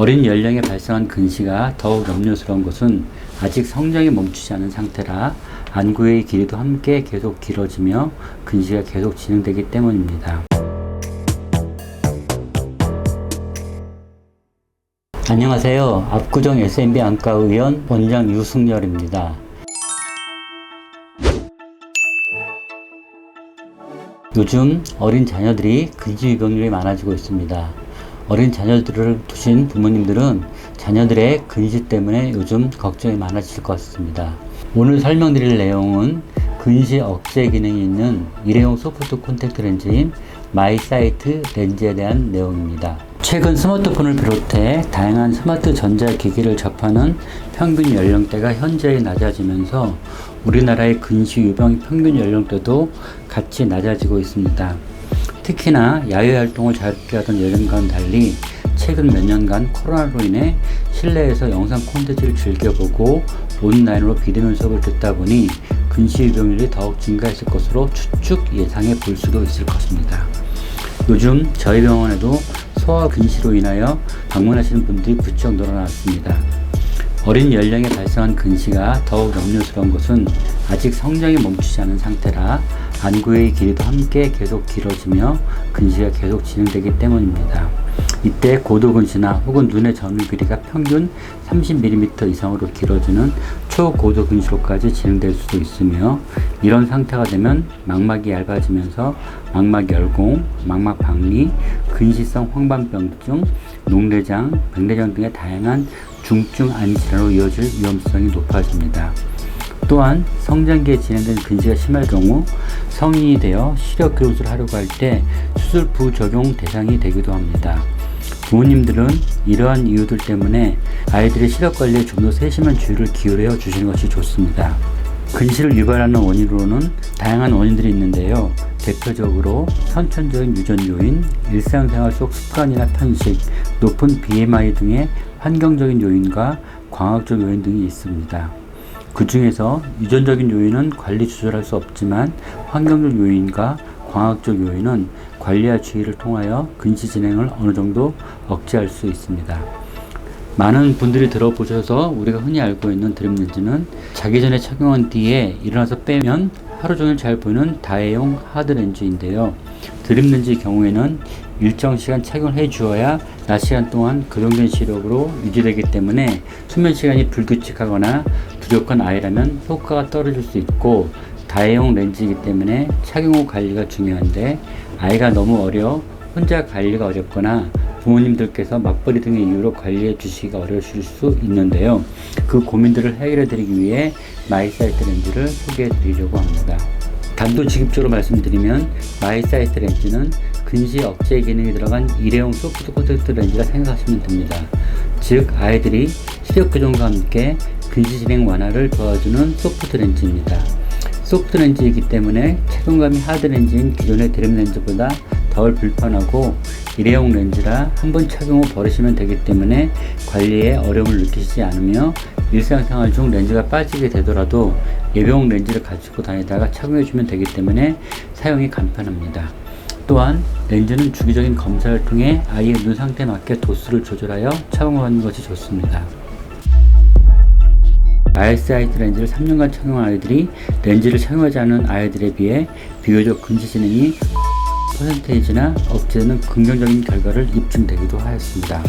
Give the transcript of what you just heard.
어린 연령에 발생한 근시가 더욱 염려스러운 것은 아직 성장이 멈추지 않은 상태라 안구의 길이도 함께 계속 길어지며 근시가 계속 진행되기 때문입니다. 안녕하세요. 압구정 SMB 안과 의원 원장 유승열입니다. 요즘 어린 자녀들이 근시 유병률이 많아지고 있습니다. 어린 자녀들을 두신 부모님들은 자녀들의 근시 때문에 요즘 걱정이 많아지실 것 같습니다. 오늘 설명드릴 내용은 근시 억제 기능이 있는 일회용 소프트 콘택트 렌즈인 마이사이트 렌즈에 대한 내용입니다. 최근 스마트폰을 비롯해 다양한 스마트 전자기기를 접하는 평균 연령대가 현저히 낮아지면서 우리나라의 근시 유병 평균 연령대도 같이 낮아지고 있습니다. 특히나 야외 활동을 자유롭게 하던 예전과는 달리 최근 몇 년간 코로나로 인해 실내에서 영상 콘텐츠를 즐겨보고 온라인으로 비대면 수업을 듣다 보니 근시 유병률이 더욱 증가했을 것으로 추측 예상해 볼 수도 있을 것입니다. 요즘 저희 병원에도 소아 근시로 인하여 방문하시는 분들이 부쩍 늘어났습니다. 어린 연령에 발생한 근시가 더욱 염려스러운 것은 아직 성장이 멈추지 않은 상태라 안구의 길이도 함께 계속 길어지며 근시가 계속 진행되기 때문입니다. 이때 고도 근시나 혹은 눈의 점유 길이가 평균 30mm 이상으로 길어지는 초고도 근시로까지 진행될 수도 있으며 이런 상태가 되면 망막이 얇아지면서 망막 열공, 망막 박리, 근시성 황반병증, 녹내장, 백내장 등의 다양한 중증 안질환으로 이어질 위험성이 높아집니다. 또한 성장기에 진행된 근시가 심할 경우 성인이 되어 시력 교수를 하려고 할 때 수술 부적용 대상이 되기도 합니다. 부모님들은 이러한 이유들 때문에 아이들의 시력 관리에 좀 더 세심한 주의를 기울여 주시는 것이 좋습니다. 근시를 유발하는 원인으로는 다양한 원인들이 있는데요. 대표적으로 선천적인 유전 요인, 일상생활 속 습관이나 편식, 높은 BMI 등의 환경적인 요인과 광학적 요인 등이 있습니다. 그 중에서 유전적인 요인은 관리 조절할 수 없지만 환경적 요인과 광학적 요인은 관리와 주의를 통하여 근시 진행을 어느 정도 억제할 수 있습니다. 많은 분들이 들어보셔서 우리가 흔히 알고 있는 드림렌즈는 자기 전에 착용한 뒤에 일어나서 빼면 하루 종일 잘 보이는 다회용 하드렌즈인데요. 드림렌즈의 경우에는 일정 시간 착용을 해 주어야 낮 시간 동안 고정된 시력으로 유지되기 때문에 수면 시간이 불규칙하거나 부족한 아이라면 효과가 떨어질 수 있고 다회용 렌즈이기 때문에 착용 후 관리가 중요한데 아이가 너무 어려 혼자 관리가 어렵거나 부모님들께서 맞벌이 등의 이유로 관리해 주시기가 어려우실 수 있는데요. 그 고민들을 해결해 드리기 위해 마이사이트 렌즈를 소개해 드리려고 합니다. 단도직입적으로 말씀드리면 마이사이트 렌즈는 근시 억제 기능이 들어간 일회용 소프트 콘택트 렌즈라 생각하시면 됩니다. 즉 아이들이 시력 교정과 함께 근시 진행 완화를 도와주는 소프트 렌즈입니다. 소프트 렌즈이기 때문에 착용감이 하드 렌즈인 기존의 드림 렌즈보다 덜 불편하고 일회용 렌즈라 한 번 착용 후 버리시면 되기 때문에 관리에 어려움을 느끼시지 않으며 일상생활 중 렌즈가 빠지게 되더라도 예병 렌즈를 가지고 다니다가 착용해 주면 되기 때문에 사용이 간편합니다. 또한 렌즈는 주기적인 검사를 통해 아이의 눈 상태에 맞게 도수를 조절하여 착용하는 것이 좋습니다. 아이사이트 렌즈를 3년간 착용한 아이들이 렌즈를 착용하지 않은 아이들에 비해 비교적 근시 진행이 퍼센테이지나 억제는 긍정적인 결과를 입증되기도 하였습니다.